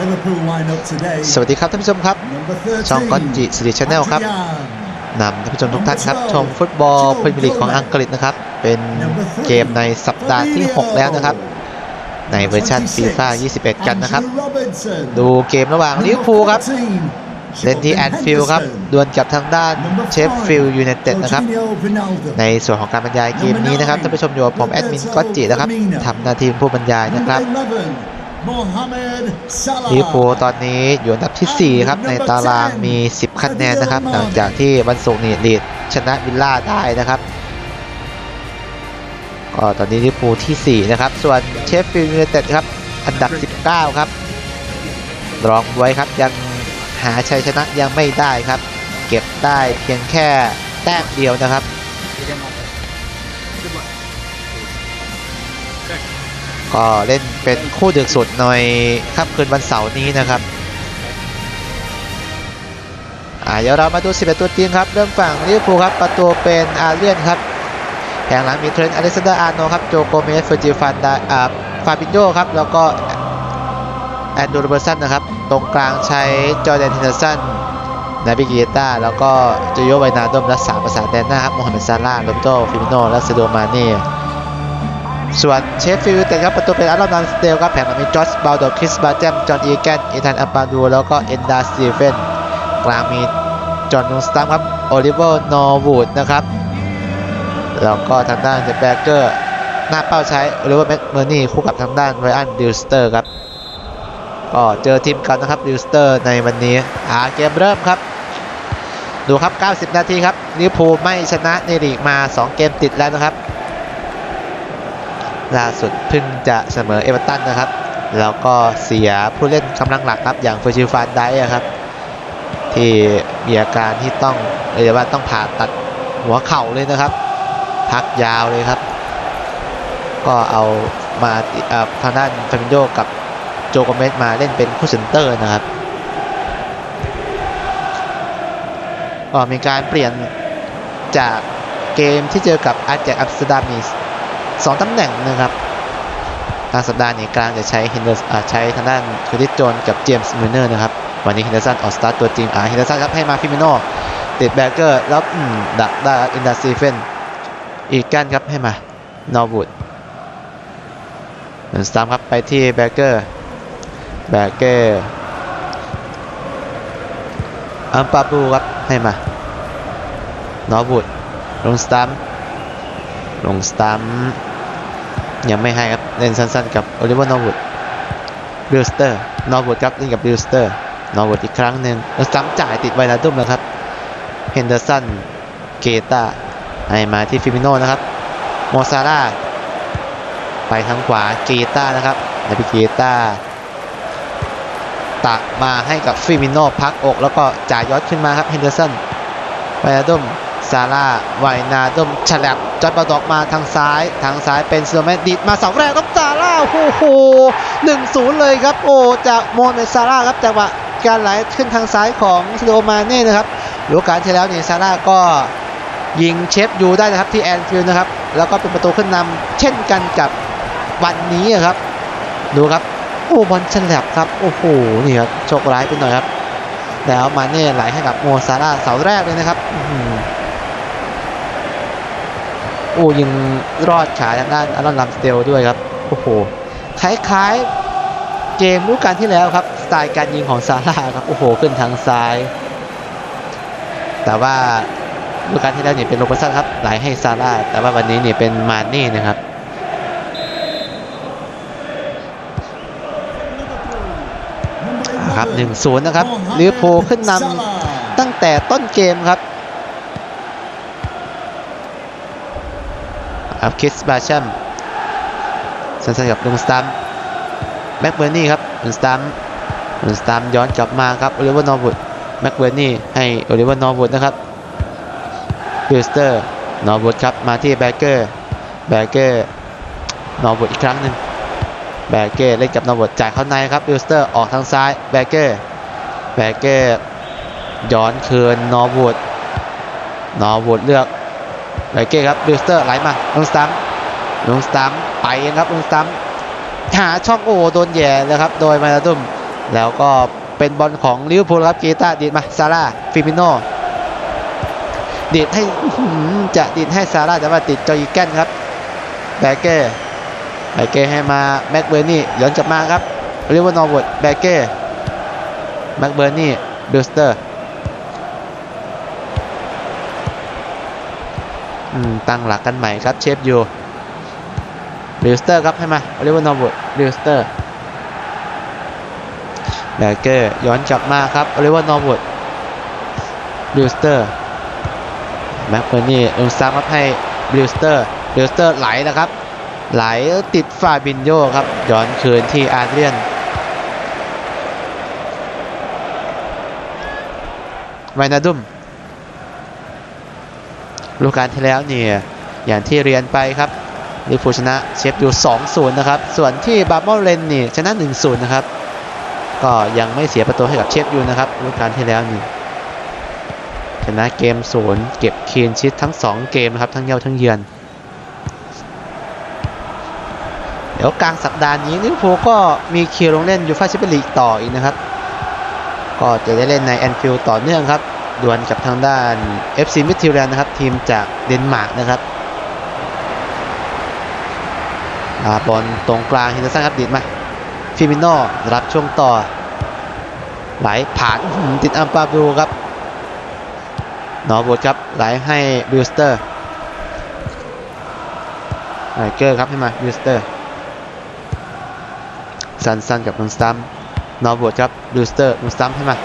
Liverpool lineup today. สวัสดีครับท่านผู้ชมครับ Number ช่อง 13, ก้อนจิสิริชาแนลครับ Martial. นำท่านผู้ชมทุกท่านครับ ชมฟุตบอลพรีเมียร์ลีกของอังกฤษนะครับ เป็นเกมในสัปดาห์ที่ 6 แล้วนะครับ ในเวอร์ชันฟีฟ่า21 กันนะครับ Andrew Robertson. ดูเกมระหว่างลิเวอร์พูลครับ 14, เล่นที่แอนฟิลด์ครับดวลกับทางด้าน Number เชฟฟิลด์ยูไนเต็ดนะครับ Jorginho Ronaldo. ในส่วนของการบรรยายเกมนี้นะครับท่านผู้ชมอยู่กับผมแอดมินก๊อตจินะครับทำหน้าที่เป็นผู้บรรยายนะครับ Number 11, Mohamed Salah. ลิเวอร์พูลตอนนี้อยู่อันดับที่ 4 ครับ ในตารางมี 10 คะแนนนะครับ หลังจากที่วันศุกร์นี่ลีดชนะวิลล่าได้นะครับก็ตอนนี้ลิเวอร์พูลที่ 4 นะครับ ส่วนเชฟฟิลด์ยูไนเต็ดครับ อันดับ 19 ครับ รองไว้ครับยังหาชัยชนะยังไม่ได้ครับ เก็บได้เพียงแค่แต้มเดียวนะครับก็เล่น เป็นคู่ดึกสุดในค่ำคืนวันเสาร์นี้นะครับอ่าเดี๋ยวเรามาดู 11 ตัวจริงครับ เริ่มฝั่งลิเวอร์พูลครับ ประตูเป็นอาเลียนครับแผงหลังมีเทรนต์อเล็กซานเดอร์อาร์โนครับ โจโกเมสเฟอร์จิฟันดาอ่าฟาบิโยครับ แล้วก็แอนดูโรเบอร์สันนะครับ ตรงกลางใช้จอร์แดนเทนเนอร์สันนาบิเกเตาแล้วก็โจโยไวนาโดมรักษาประสาแดนหน้าครับโมฮัมเหม็ดซาร่าโรเบโตฟิมิโนและเซโดมาเน่ ส่วนเชฟฟิลด์แต่ครับประตูเป็นอารอนดันสเตลครับแผงหลังมีจอร์จบาลดอร์คริสบาเจมจอห์นอีแกนอีธานอัปปาดูแล้วก็เอนดาสตีเฟนกลางมีจอห์นนูสตัมครับโอลิเวอร์นอร์วูดนะครับแล้วก็ทางด้านเดแบเกอร์หน้าเป้าใช้โอลิเวอร์แม็กเมอร์นี่คู่กับทางด้านไรอันดิลสเตอร์ครับก็เจอทีมกันนะครับดิลสเตอร์ในวันนี้อ่าเกมเริ่มครับ ดูครับ 90 นาทีครับลิเวอร์พูลไม่ชนะในลีกมา 2 เกมติดแล้วนะครับ ล่าสุดเพิ่งจะเสมอเอเวอร์ตันนะครับ แล้วก็เสียผู้เล่นกำลังหลักครับ อย่างเฟอร์ชิฟานไดซ์อะครับ ที่มีอาการที่ต้องเรียกว่าต้องผ่าตัดหัวเข่าเลยนะครับ พักยาวเลยครับ ก็เอามาทางด้านฟามิโยกับโจโกเมสมาเล่นเป็นคู่เซนเตอร์นะครับก็มีการเปลี่ยนจากเกมที่เจอกับอาร์เจกอัมสเตอร์ดัม นีสองตำแหน่งนะครับทางสัปดาห์นี้กลางจะใช้เฮนเดอร์ใช้ทางด้านคูดิสโจนกับเจมส์มิเนอร์นะครับ วันนี้เฮนเดอร์สันออกสตาร์ทตัวจริงอ่าเฮนเดอร์สันครับให้มาฟิมิโนติดแบกเกอร์แล้วดักได้อินดาซีเฟนอีกกันครับให้มานอร์วูดหนึ่งสตามครับไปที่แบกเกอร์แบกเกอร์อัมปาบูครับให้มานอร์วูดลงสตามลงสตัมป์ ยังไม่ให้ครับเล่นสั้นๆกับโอลิเวอร์นอร์วูดบิลสเตอร์นอร์วูดครับเล่นกับบิลสเตอร์นอร์วูดอีกครั้งหนึ่งแล้วสตัมป์จ่ายติดไวนาดุมนะครับเฮนเดอร์สันเกตาให้มาที่ฟิมิโนนะครับโมซาร่าไปทางขวาเกตานะครับนาบิเกตาตักมาให้กับฟิมิโนพักอก แล้วก็จ่ายยอดขึ้นมาครับเฮนเดอร์สันไวนาดุม ซาร่าไวนาดมฉลับจอดบอลดอกมาทางซ้าย ทางซ้ายเป็นซิโลเมตดีดมาเสาแรกครับซาร่าโอ้โหหนึ่งศูนย์เลยครับโอ้จากโมเมซาร่าครับจังหวะการไหลขึ้นทางซ้ายของซิโดมาเน่นะครับฤดูกาลที่แล้วเนี่ยซาร่าก็ยิงเชฟยูได้นะครับที่แอนฟิลด์นะครับ แล้วก็เป็นประตูขึ้นนำเช่นกันกับวันนี้ครับ ดูครับโอ้บอลฉลับครับโอ้โหนี่ครับโชคร้ายไปหน่อยครับ แล้วมาเน่ไหลให้กับโมซาร่าเสาแรกเลยนะครับ อื้อหือโอ้ยิงรอดขาทางด้านอารอนลัมสเตลด้วยครับโอ้โหคล้ายๆเกมฤดูกาลที่แล้วครับสไตล์การยิงของซาร่าครับโอ้โหขึ้นทางซ้าย แต่ว่าฤดูกาลที่แล้วเนี่ยเป็นโรเบอร์สันครับไหลให้ซาร่าแต่ว่าวันนี้เนี่ยเป็นมาเน่นะครับครับ1-0นะครับลิเวอร์พูลขึ้นนำตั้งแต่ต้นเกมครับ อับคิสบาชัมสั้นๆกับลุงสตัมแม็กเบอร์นี่ครับลุงสตัมลุงสตัมย้อนกลับมาครับโอลิเวอร์นอร์วูดแม็กเบอร์นี่ให้โอลิเวอร์นอร์วูดนะครับบิลสเตอร์นอร์วูดครับมาที่แบเกอร์แบเกอร์นอร์วูดอีกครั้งหนึ่งแบเกอร์เล่นกับนอร์วูดจ่ายเข้าในครับบิลสเตอร์ออกทางซ้ายแบเกอร์แบเกอร์ย้อนคืนนอร์วูดนอร์วูดเลือก ไลเก้ครับบิลสเตอร์ไหลมาลงสตัมลงสตัมไปเองครับลงสตัมหาช่องโอ้โดนแย่เลยครับโดยมาลาดุมแล้วก็เป็นบอลของลิเวอร์พูลครับเกต้าดีดมาซาร่าฟิมิโนดีดให้จะดีดให้ซาร่าแต่ว่าติดจอยแกนครับแบเก้แบเก้ให้มาแม็กเบอร์นี่ย้อนกลับมาครับลิเวอร์นอร์วูดแบเก้แม็กเบอร์นี่บิลสเตอร์ ตั้งหลักกันใหม่ครับเชฟยูบิลสเตอร์ครับให้มาลิเวอร์นอร์วูดบิลสเตอร์แบเกอร์ย้อนกลับมาครับโอลิเวอร์นอร์วูดบิลสเตอร์แม็กเฟอร์นี่ลงซ้ำครับให้บิลสเตอร์บิลสเตอร์ไหลนะครับ ไหลติดฟาบินโยครับ ย้อนคืนที่อาเรียนไวนาดุม ลูกการที่แล้วเนี่ยอย่างที่เรียนไปครับลิเวอร์พูชนะเชฟอยู่2-0 นะครับ ส่วนที่บาร์เมเลนนี่ชนะ 1-0 นะครับ ก็ยังไม่เสียประตูให้กับเชฟยูนะครับฤดูกาลที่แล้วนี่ชนะเกมศูนย์เก็บคีนชิดทั้ง 2 เกมนะครับ ทั้งเย้าทั้งเยือน เดี๋ยวกลางสัปดาห์นี้ลิเวอร์พูลก็มีคิวลงเล่นยูฟ่าแชมเปี้ยนลีกต่ออีกนะครับ ก็จะได้เล่นในแอนฟิลด์ต่อเนื่องครับ ดวลกับทางด้าน FC m i d t ิ l แลนนะครับ ทีมจากเดนมาร์กนะครับอาบอลตรงกลางฮินเดอร์สันครับดีดมาฟิมิโน่รับช่วงต่อ ไหลผ่านติดอัมปาบูครับนอร์บูดครับไหลให้บิลสเตอร์ไนเกอร์ครับให้มาบิลสเตอร์ซันซันกับอุนสตัมนอร์บูดครับบิลสเตอร์อุนสตัมให้มา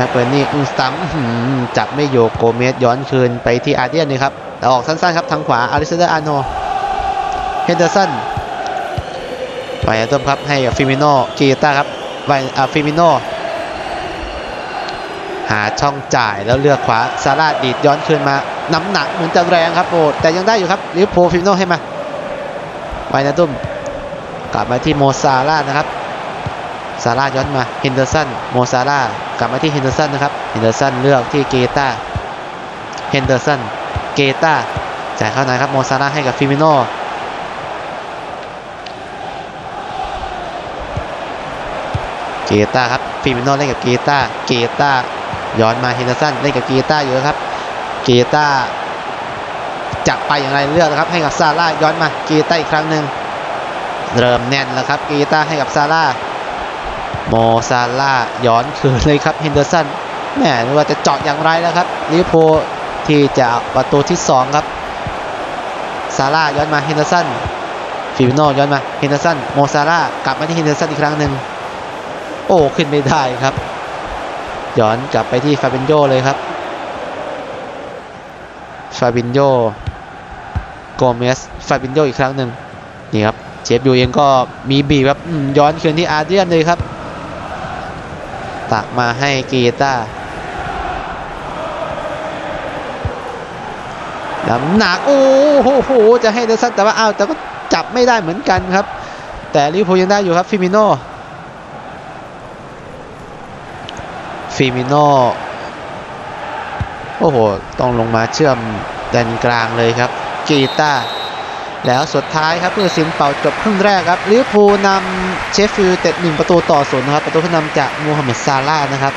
แม็กเบอร์นี่อุนสตัมอื้อหือจับไม่โยกโกเมสย้อนคืนไปที่อาเดียนนี่ครับแต่ออกสั้นๆครับทางขวาอาริสเดอร์อาโนเฮนเดอร์สันไวต้มครับให้กับฟิมิโนกีต้าครับไวอ่าฟิมิโนหาช่องจ่ายแล้วเลือกขวาซาร่าดีดย้อนคืนมาน้ำหนักเหมือนจะแรงครับโอ้แต่ยังได้อยู่ครับลิเวอร์พูลฟิมิโนให้มาไวนาตุ้มกลับมาที่โมซาร่านะครับ ซาร่าย้อนมาเฮนเดอร์สันโมซาร่ากลับมาที่เฮนเดอร์สันนะครับเฮนเดอร์สันเลือกที่เกต้าเฮนเดอร์สันเกต้าจ่ายเข้าในครับโมซาร่าให้กับฟิมิโนเกต้าครับฟิมิโนเล่นกับเกต้าเกต้าย้อนมาเฮนเดอร์สันเล่นกับเกต้าอยู่ครับเกต้าจะไปอย่างไรเลือกนะครับให้กับซาร่าย้อนมาเกต้าอีกครั้งหนึ่งเริ่มแน่นแล้วครับเกต้าให้กับซาร่า โมซาร่าย้อนคืนเลยครับเฮนเดอร์สันแหมว่าจะเจาะอย่างไรแล้วครับลิเวอร์พูลที่จะประตูที่สองครับซาร่าย้อนมาเฮนเดอร์สันฟิมิโนย้อนมาเฮนเดอร์สันโมซาร่ากลับมาที่เฮนเดอร์สันอีกครั้งหนึ่งโอ้ขึ้นไม่ได้ครับ ย้อนกลับไปที่ฟาบินโยเลยครับฟาบินโยโกเมสฟาบินโยอีกครั้งหนึ่งนี่ครับเชฟยูเองก็มีบีบครับย้อนคืนที่อาร์เดียนเลยครับ ตักมาให้กีตาน้ำหนักโอ้โหจะให้เดซันแต่ว่าอ้าวแต่ก็จับไม่ได้เหมือนกันครับ แต่ลิเวอร์พูลยังได้อยู่ครับฟิมิโนฟิมิโนโอ้โห ต้องลงมาเชื่อมแดนกลางเลยครับกีตา แล้วสุดท้ายครับเพื่อสินเป่าจบครึ่งแรกครับลิเวอร์พูลนำเชฟฟิลด์เต็ดหนึ่งประตูต่อศูนย์นะครับประตูขึ้นนำจากมูฮัมหมัดซาร่าห์นะครับ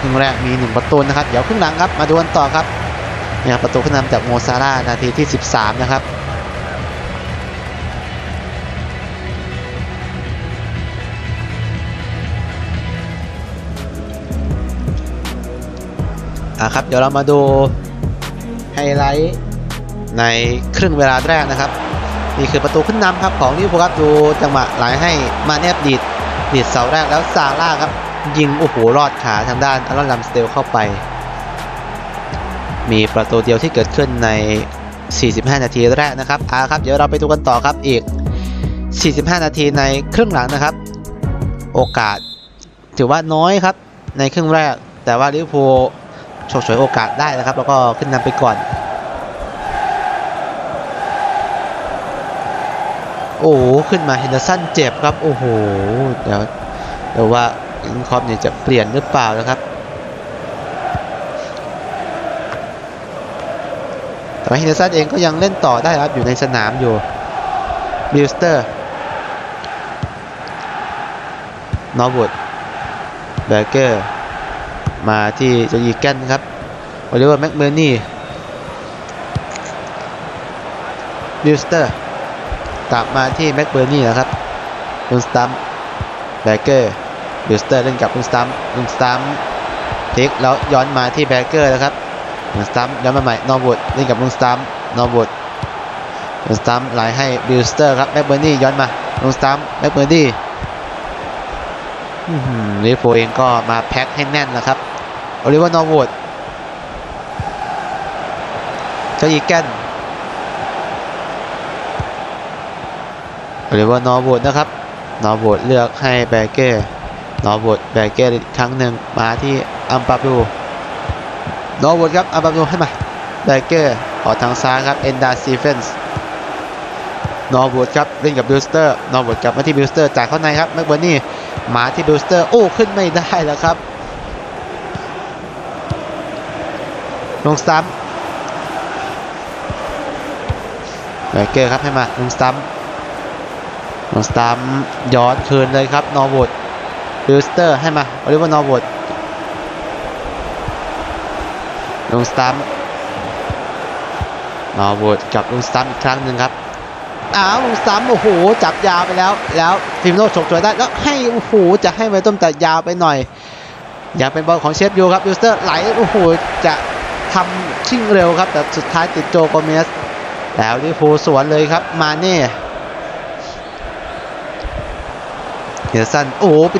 ครึ่งแรกมีหนึ่งประตูนะครับเดี๋ยวครึ่งหลังครับมาดูกันต่อครับนี่ครับประตูขึ้นนำจากโมซาร่านาทีที่ 13 นะครับ อะครับเดี๋ยวเรามาดูไฮไลท์ในครึ่งเวลาแรกนะครับ นี่คือประตูขึ้นนำครับของลิเวอร์พูลครับดูจังหวะไหลให้มาเนบดีดดีดเสาแรกแล้วซาร่าครับยิงโอ้โหรอดขาทางด้านอารอนลัมสเตลเข้าไป มีประตูเดียวที่เกิดขึ้นใน 45 นาทีแรกนะครับอะครับเดี๋ยวเราไปดูกันต่อครับอีก 45 นาทีในครึ่งหลังนะครับ โอกาสถือว่าน้อยครับในครึ่งแรก แต่ว่าลิเวอร์พูล ฉกฉวยโอกาสได้นะครับ แล้วก็ขึ้นนำไปก่อน โอ้โหขึ้นมาเฮนเดอร์สันเจ็บครับ โอ้โหเดี๋ยวเดี๋ยวว่าอินคอปเนี่ยจะเปลี่ยนหรือเปล่านะครับแต่ว่าเฮนเดอร์สันเองก็ยังเล่นต่อได้ครับอยู่ในสนามอยู่บิลสเตอร์นอร์วูดเบเกอร์ มาที่จอยีแกนครับโอลิเวอร์แม็กเมอร์นี่บิลสเตอร์กลับมาที่แม็กเบอร์นี่นะครับลุนสตัมแบเกอร์บิลสเตอร์เล่นกับลุนสตัมลุนสตัมพลิกแล้วย้อนมาที่แบเกอร์นะครับลุนสตัมย้อนมาใหม่นอร์วูดเล่นกับลุนสตัมนอร์วูดลุนสตัมไหลให้บิลสเตอร์ครับแม็กเบอร์นี่ย้อนมาลุนสตัมแม็กเบอร์นี่อื้อหือลิเวอร์พูเองก็มาแพ็คให้แน่นแล้วครับ โอลิเวอร์นอร์วูดเจ้าอีแกนโอลิเวอร์นอร์วูดนะครับ นอร์วูดเลือกให้แบเก้นอร์วูดแบเก้อีกครั้งหนึ่งมาที่อัมปาบูนอร์วูดครับอัมปาบูให้มาแบเก้ออกทางซ้ายครับเอนดาซีเฟนส์นอร์วูดครับเล่นกับบิลสเตอร์นอร์วูดกลับมาที่บิลสเตอร์จ่ายเข้าในครับแม็กเบอร์นี่มาที่บูสเตอร์โอ้ขึ้นไม่ได้แล้วครับ ลงสตัมป์แบเกอร์ครับให้มาลงสตัมป์ลงสตัมป์ย้อนคืนเลยครับนอร์วูดบูสเตอร์ให้มาโอลิเวอร์นอร์วูดลงสตัมป์นอร์วูดกับลงสตัมป์อีกครั้งหนึ่งครับอ้าวลุงซ้ำโอ้โห จับยาวไปแล้ว แล้วฟิมโนฉกฉวยได้แล้วให้โอ้โหจะให้ไว้ต้มแต่ยาวไปหน่อย อยากเป็นบอลของเชฟยูครับยูสเตอร์ไหลโอ้โหจะ ทำชิ่งเร็วครับ แต่สุดท้ายติดโจโกเมส แล้วลิเวอร์พูสวนเลยครับ มาเน่เฮนเดอร์สัน โอ้โหไป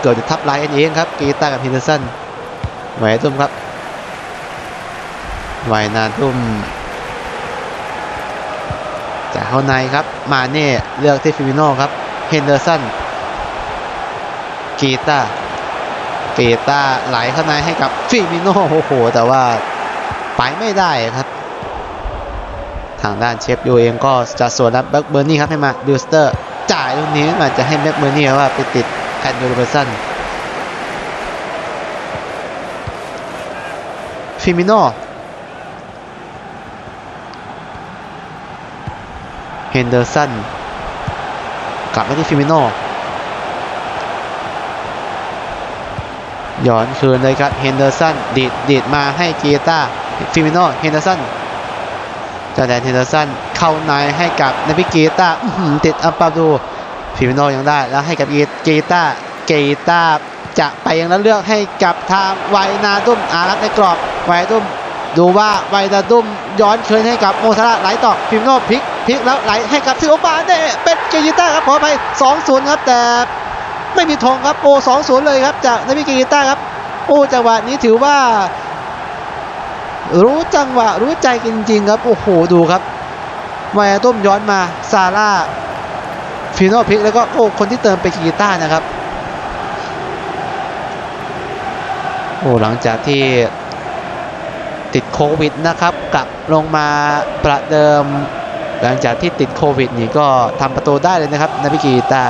เกือบจะทับลายเองครับกีตากับเฮนเดอร์สันไหวตุ้มครับไหวนานตุ้มจากเข้าในครับ มาเน่เลือกที่ฟิมิโน่ครับเฮนเดอร์สันกีตา กีตาไหลเข้าในให้กับฟิมิโนโอ้โห แต่ว่าไปไม่ได้ครับ ทางด้านเชฟยูเองก็จะสวนรับแบ็กเบอร์นี่ครับให้มาบิลสเตอร์จ่ายตรงนี้มาจะให้แบ็กเบอร์นี่ว่าไปติดแอนดูโรเบอร์สันฟิมิโนเฮนเดอร์สันกลับมาที่ฟิมิโน ย้อนคืนเลยครับเฮนเดอร์สันดีดดีดมาให้กีตาฟิมิโนเฮนเดอร์สันจ้าแดนเฮนเดอร์สันเข้าในให้กับนาบิกีตาติดอัมปาดูฟิมิโนยังได้แล้วให้กับกีตากีตาจะไปยังแล้วเลือกให้กับทางไวนาดุมอารักในกรอบไวนาดุมดูว่าไวนาดุมย้อนคืนให้กับโมซาระไหลต่อฟิมิโนพลิกพลิกแล้วไหลให้กับซิโอบาเน่เป็นเกยิต้าครับขอไป 2-0 ครับแต่ ไม่มีธงครับโอ้2-0เลยครับจากนาบิเกยิต้าครับโอ้จังหวะนี้ถือว่า รู้จังหวะรู้ใจจริงๆครับโอ้โหดูครับไวนาดุมย้อนมาซาร่าฟิโนพิกแล้วก็โอ้คนที่เติมเป็นกยิต้านะครับโอ้หลังจากที่ติดโควิดนะครับกลับลงมาประเดิม หลังจากที่ติดโควิดนี่ก็ทำประตูได้เลยนะครับนาบิกีตา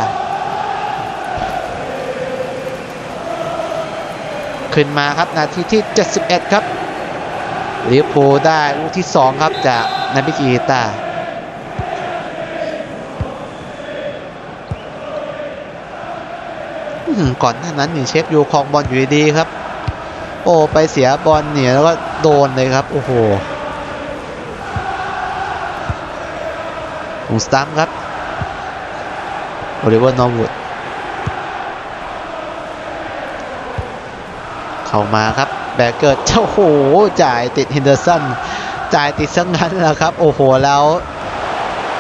ขึ้นมาครับนาทีที่ 71 ครับลิเวอร์พูลได้ลูกที่ 2 ครับจากนาบิกีตาก่อนหน้านั้นนี่เชฟยูคองบอลอยู่ดีครับ โอ้ไปเสียบอลเนี่ยแล้วก็โดนเลยครับ โอ้โหองสตัมครับโอลิเวอร์นอร์วูด เข้ามาครับ แบกเกิดเจ้าโหจ่ายติดฮินเดอร์สันจ่ายติดซะงั้นแล้วครับ โอ้โหแล้ว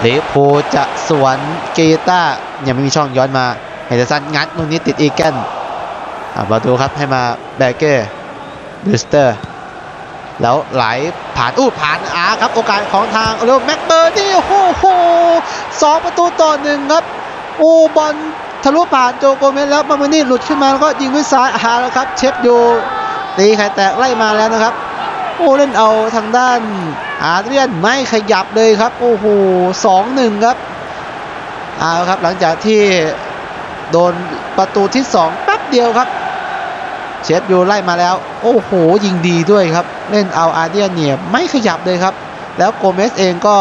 ลิเวอร์พูจะสวนกีตายังไม่มีช่องย้อนมาเฮนเดอร์สันงัดลูกนี้ติดอีแกนอะมาดูครับให้มาแบกเกอร์บิสเตอร์ แล้วไหลผ่านอู้ผ่านอาครับ โอกาสของทางเร็วแม็กเบอร์นี่โอ้โหสองประตูต่อหนึ่งครับ โอ้บอล ทะลุผ่านโจโกเมสแล้วมาเมนี่หลุดขึ้นมาแล้วก็ยิงด้วยซ้ายอาแล้วครับ เชฟยูตีไข่แตกไล่มาแล้วนะครับ โอ้เล่นเอาทางด้านอาเรียนไม่ขยับเลยครับ โอ้โหสองหนึ่งครับเอาครับหลังจากที่โดนประตูที่สองแป๊บเดียวครับ เชฟยูไล่มาแล้ว โอ้โห ยิงดีด้วยครับ เล่นเอาอาเดียนเนี่ยไม่ขยับเลยครับ แล้วโกเมสเองก็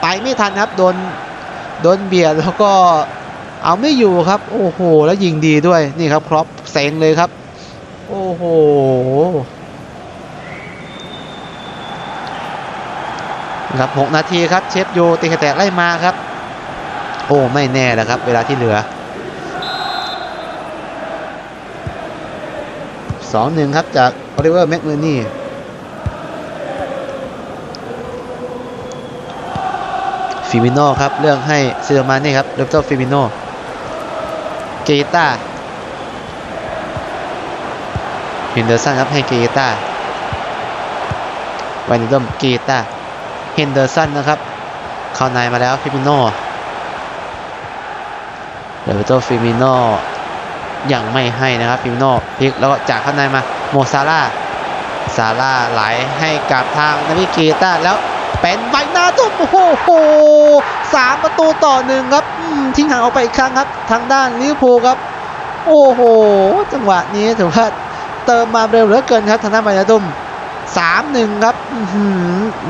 ไปไปไม่ทันครับ โดน โดนเบียดแล้วก็ เอาไม่อยู่ครับ โอ้โห แล้วยิงดีด้วยนี่ครับครอปเซ็งเลยครับ โอ้โหครับ6นาทีครับเชฟโยตีแตะไล่มาครับ โอ้ไม่แน่นะครับ เวลาที่เหลือ2-1ครับจากโอลิเวอร์แม็กเมอร์นี่ฟิมิโน่ครับเรื่องให้ซิโรมานี่ครับเรเบโตฟิมิโน่ เกตาฮินเดอร์สันครับให้เกตาวันนี้ดมเกตาฮินเดอร์สันนะครับ เข้าในมาแล้วฟิมิโน่เรเบโตฟิมิโน่ยังไม่ให้นะครับฟิมิโน่พลิกแล้วก็จากเข้าในมาโมซาร่าซาร่าไหลให้กับทางนาวิเกตาแล้วเป็นใบหน้าตุ้มโอ้โห สามประตูต่อหนึ่งครับทิ้งห่างออกไปอีกครั้งครับ ทางด้านลิเวอร์พูลครับ โอ้โห จังหวะนี้ถือว่าเติมมาเร็วเหลือเกินครับทางด้านบหน้าตุ้มสามหนึ่งครับ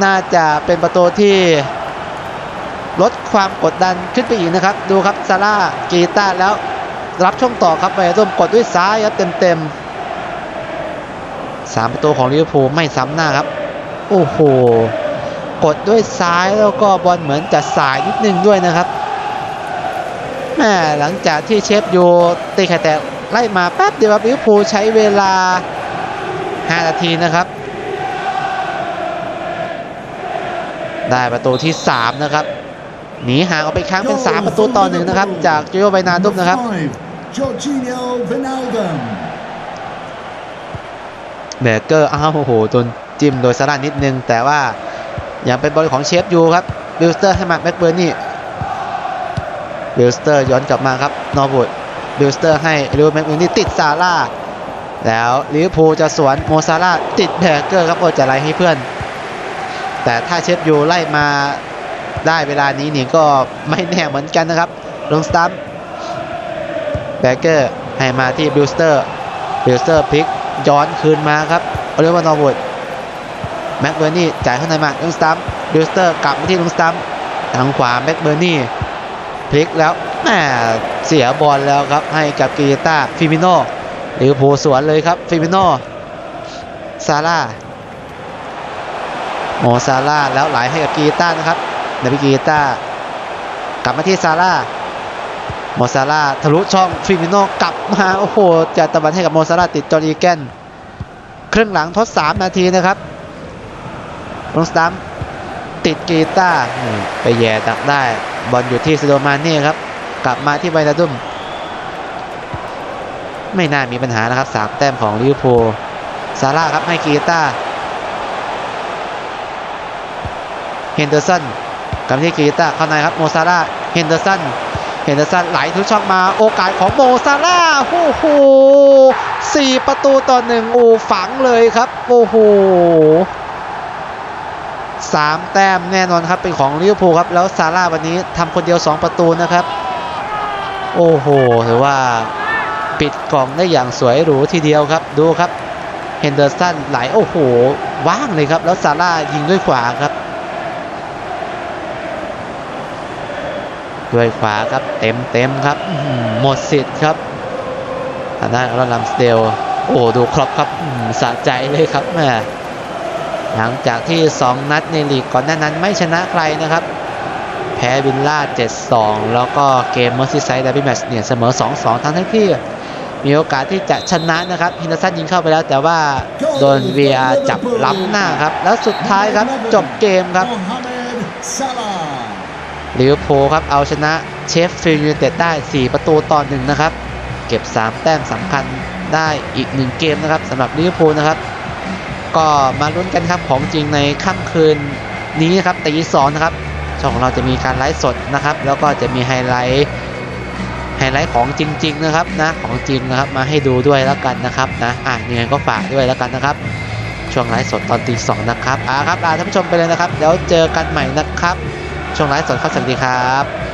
น่าจะเป็นประตูที่ลดความกดดันขึ้นไปอีกนะครับ ดูครับซาร่ากีตาแล้วรับช่องต่อครับใบหน้าตุ้มกดด้วยซ้ายครับเต็มเต็มๆสามประตูของลิเวอร์พูลไม่ซ้ำหน้าครับ โอ้โห กดด้วยซ้ายแล้วก็บอลเหมือนจะสายนิดนึงด้วยนะครับแม่หลังจากที่เชฟโยตีไข่แตกไล่มาแป๊บเดียวครับลิเวอร์พูลใช้เวลา 5 นาทีนะครับ ได้ประตูที่ 3 นะครับ หนีห่างออกไปอีกครั้งเป็น 3 ประตูต่อหนึ่งนะครับ จากโจโยไบนาดุมนะครับ Five, Jorginho Wijnaldum. เบเกอร์อ้าวโอ้โหโดนจิ้มโดยสารานิดนึงแต่ว่า ยังเป็นบอลของเชฟยูครับบิลสเตอร์ให้มาแบ็กเบิร์นนี่บิลสเตอร์ย้อนกลับมาครับนอร์บูดบิลสเตอร์ให้ลิวแม็กเบิร์นนี่ติดซาร่าแล้วลิเวอร์พูลจะสวนโมซาร่าติดแบกเกอร์ครับโอจะไล่ให้เพื่อน แต่ถ้าเชฟยูไล่มาได้เวลานี้นี่ก็ไม่แน่เหมือนกันนะครับ ลงสตัมแบกเกอร์ให้มาที่บิลสเตอร์บิลสเตอร์พลิกย้อนคืนมาครับโอลิเวอร์นอร์วูด แม็กเบอร์นี่จ่ายเข้าในมาลุงสตัมบิสเตอร์กลับมาที่ลุงสตัมทางขวาแม็กเบอร์นี่พลิกแล้วแหมเสียบอลแล้วครับให้กับกีตาฟิมิโนหรือผูลสวนเลยครับฟิมิโนซาร่าโมซาร่าแล้วไหลให้กับกีตานะครับนาบิกีตากลับมาที่ซาร่าโมซาร่าทะลุช่องฟิมิโนกลับมาโอ้โหจะตะบันให้กับโมซาร่าติดจอรีแกนครึ่งหลังทด 3 นาทีนะครับ ลงสตัมติดกีตาร์ไปแย่ดักได้บอลอยู่ที่ซิโดมาเน่ครับ กลับมาที่ไบนาดุมไม่น่ามีปัญหานะครับ3แต้มของลิเวอร์พูลซาร่าครับให้กีตาร์เฮนเดอร์สันกลับที่กีตาร์เข้าในครับโมซาร่าเฮนเดอร์สันเฮนเดอร์สันไหลทุกช่องมาโอกาสของโมซาร่าโอ้โหสี่ประตูต่อหนึ่งโอ้ฝังเลยครับโอ้โห สามแต้มแน่นอนครับเป็นของลิเวอร์พูลครับแล้วซาร่าวันนี้ทำคนเดียว 2 ประตูนะครับ โอ้โหถือว่าปิดกล่องได้อย่างสวยหรูทีเดียวครับดูครับเฮนเดอร์สันไหลโอ้โหว่างเลยครับ แล้วซาร่ายิงด้วยขวาครับ ด้วยขวาครับเต็มเต็มครับหมดสิทธิ์ครับทางด้านอารอนลัมสเดลโอ้ดูครบครับสะใจเลยครับแม่ หลังจากที่ 2 นัดในลีกก่อนหน้านั้นไม่ชนะใครนะครับ แพ้วิลล่า 7-2 แล้วก็เกมเมอร์ซีไซด์ดาร์บี้แมตช์เนี่ยเสมอ 2-2 ทั้งทั้งที่มีโอกาสที่จะชนะนะครับฮินเดอร์สันยิงเข้าไปแล้ว แต่ว่าโดน VR จับล้ำหน้าครับ แล้วสุดท้ายครับจบเกมครับลิเวอร์พูลครับเอาชนะเชฟฟิลด์ยูไนเต็ดได้ 4 ประตูต่อหนึ่งนะครับ เก็บ 3 แต้มสำคัญได้อีก 1 เกมนะครับสำหรับลิเวอร์พูลนะครับ ก็มาลุ้นกันครับของจริงในค่ำคืนนี้นะครับตีสองนะครับ ช่องของเราจะมีการไลฟ์สดนะครับ แล้วก็จะมีไฮไลท์ไฮไลท์ของจริง ๆ นะครับนะของจริงนะครับมาให้ดูด้วยแล้วกันนะครับนะอะยังไงก็ฝากด้วยแล้วกันนะครับ ช่วงไลฟ์สดตอนตีสองนะครับอ่าครับลาท่านผู้ชมไปเลยนะครับ เดี๋ยวเจอกันใหม่นะครับ ช่วงไลฟ์สดครับสวัสดีครับ